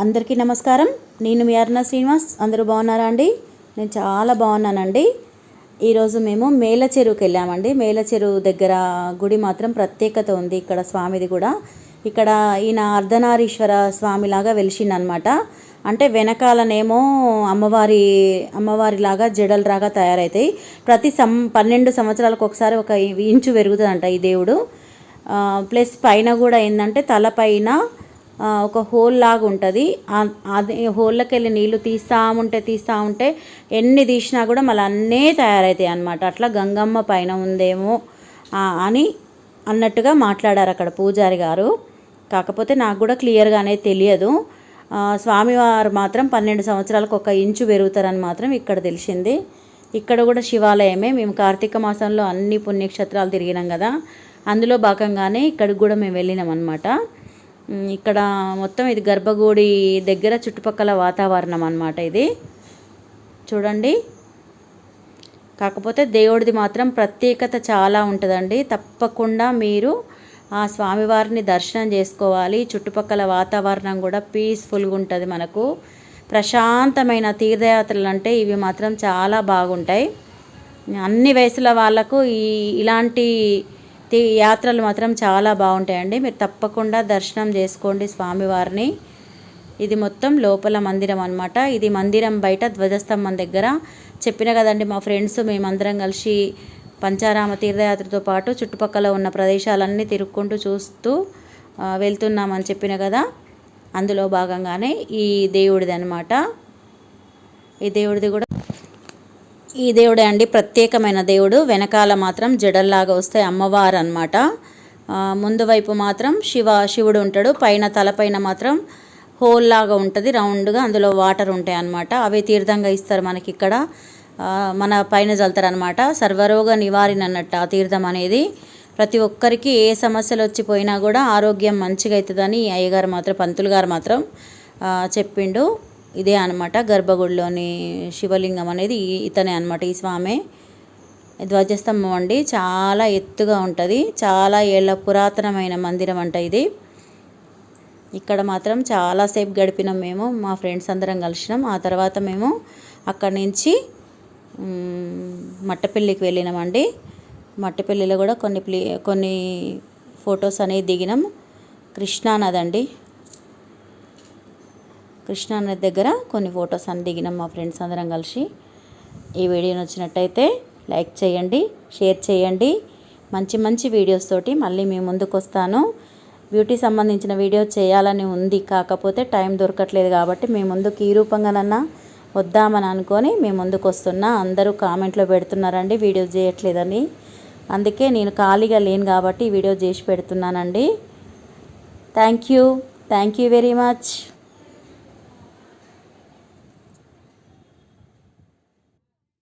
అందరికీ నమస్కారం. నేను మీ అరుణ శ్రీనివాస్. అందరూ బాగున్నారా అండి? నేను చాలా బాగున్నానండి. ఈరోజు మేము మేల చెరువుకి వెళ్ళామండి. మేల చెరువు దగ్గర గుడి మాత్రం ప్రత్యేకత ఉంది ఇక్కడ స్వామిది కూడా. ఇక్కడ ఈయన అర్ధనారీశ్వర స్వామిలాగా వెలిసిందనమాట అంటే వెనకాలనేమో అమ్మవారి అమ్మవారిలాగా జడలరాగా తయారవుతాయి ప్రతి సం పన్నెండు సంవత్సరాలకు ఒకసారి ఒక ఇంచు పెరుగుతుందంట ఈ దేవుడు. ప్లస్ పైన కూడా ఏంటంటే తలపైన ఒక హోల్ లాగా ఉంటుంది. అది హోల్లోకి వెళ్ళి నీళ్ళు తీస్తూ ఉంటే తీస్తూ ఉంటే ఎన్ని తీసినా కూడా మళ్ళీ అన్నీ తయారవుతాయి అన్నమాట. అట్లా గంగమ్మ పైన ఉందేమో అని అన్నట్టుగా మాట్లాడారు అక్కడ పూజారి గారు. కాకపోతే నాకు కూడా క్లియర్గా అనేది తెలియదు స్వామివారు మాత్రం పన్నెండు సంవత్సరాలకు ఒక ఇంచు పెరుగుతారని మాత్రం ఇక్కడ తెలిసింది. ఇక్కడ కూడా శివాలయమే. మేము కార్తీక మాసంలో అన్ని పుణ్యక్షేత్రాలు తిరిగినాం కదా. అందులో భాగంగానే ఇక్కడికి కూడా మేము వెళ్ళినాం అనమాట ఇక్కడ మొత్తం ఇది గర్భగుడి దగ్గర చుట్టుపక్కల వాతావరణం అన్నమాట ఇది. చూడండి. కాకపోతే దేవుడిది మాత్రం ప్రత్యేకత చాలా ఉంటుందండి. తప్పకుండా మీరు ఆ స్వామివారిని దర్శనం చేసుకోవాలి. చుట్టుపక్కల వాతావరణం కూడా పీస్ఫుల్గా ఉంటుంది మనకు. ప్రశాంతమైన తీర్థయాత్రలు అంటే ఇవి మాత్రం చాలా బాగుంటాయి. అన్ని వయసుల వాళ్ళకు ఈ ఇలాంటి యాత్రలు మాత్రం చాలా బాగుంటాయండి. మీరు తప్పకుండా దర్శనం చేసుకోండి స్వామివారిని. ఇది మొత్తం లోపల మందిరం అనమాట ఇది మందిరం బయట ధ్వజస్తంభం దగ్గర. చెప్పిన కదండి మా ఫ్రెండ్స్ మేమందరం కలిసి పంచారామ తీర్థయాత్రతో పాటు చుట్టుపక్కల ఉన్న ప్రదేశాలన్నీ తిరుక్కుంటూ చూస్తూ వెళ్తున్నామని చెప్పిన కదా. అందులో భాగంగానే ఈ దేవుడిది అనమాట ఈ దేవుడిది కూడా ఈ దేవుడే అండి ప్రత్యేకమైన దేవుడు. వెనకాల మాత్రం జడల్లాగా వస్తాయి అమ్మవారు అనమాట ముందు వైపు మాత్రం శివ శివుడు ఉంటాడు. పైన తలపైన మాత్రం హోల్ లాగా ఉంటుంది రౌండ్గా. అందులో వాటర్ ఉంటాయి అన్నమాట అవి తీర్థంగా ఇస్తారు మనకి ఇక్కడ మన పైన చల్లుతారు అనమాట సర్వరోగ నివారణ అన్నట్టు ఆ తీర్థం అనేది. ప్రతి ఒక్కరికి ఏ సమస్యలు వచ్చిపోయినా కూడా ఆరోగ్యం మంచిగా అవుతుందని అయ్యగారు మాత్రం పంతులు గారు మాత్రం చెప్పిండు. ఇదే అనమాట గర్భగుడిలోని శివలింగం అనేది ఇతనే అనమాట ఈ స్వామి. ధ్వజస్తంభం అండి. చాలా ఎత్తుగా ఉంటుంది. చాలా ఏళ్ళ పురాతనమైన మందిరం అంట ఇది. ఇక్కడ మాత్రం చాలాసేపు గడిపినాం మేము మా ఫ్రెండ్స్ అందరం కలిసినాం. ఆ తర్వాత మేము అక్కడి నుంచి మట్టపల్లికి వెళ్ళినామండి మట్టపల్లిలో కూడా కొన్ని ప్లే కొన్ని ఫొటోస్ అనేవి దిగినాం. కృష్ణానది అండి. కృష్ణానది దగ్గర కొన్ని ఫొటోస్ అని దిగినాం మా ఫ్రెండ్స్ అందరం కలిసి. ఈ వీడియో నచ్చినట్టయితే లైక్ చేయండి షేర్ చేయండి. మంచి మంచి వీడియోస్ తోటి మళ్ళీ మీ ముందుకు వస్తాను. బ్యూటీ సంబంధించిన వీడియో చేయాలని ఉంది కాకపోతే టైం దొరకట్లేదు కాబట్టి మీ ముందుకు ఈ రూపంగానన్నా వద్దామని అనుకొని మీ ముందుకు వస్తున్నా. అందరూ కామెంట్లో పెడుతున్నారండి వీడియో చేయట్లేదని. అందుకే నేను ఖాళీగా లేను కాబట్టి వీడియో చేసి పెడుతున్నానండి. Thank you thank you very much.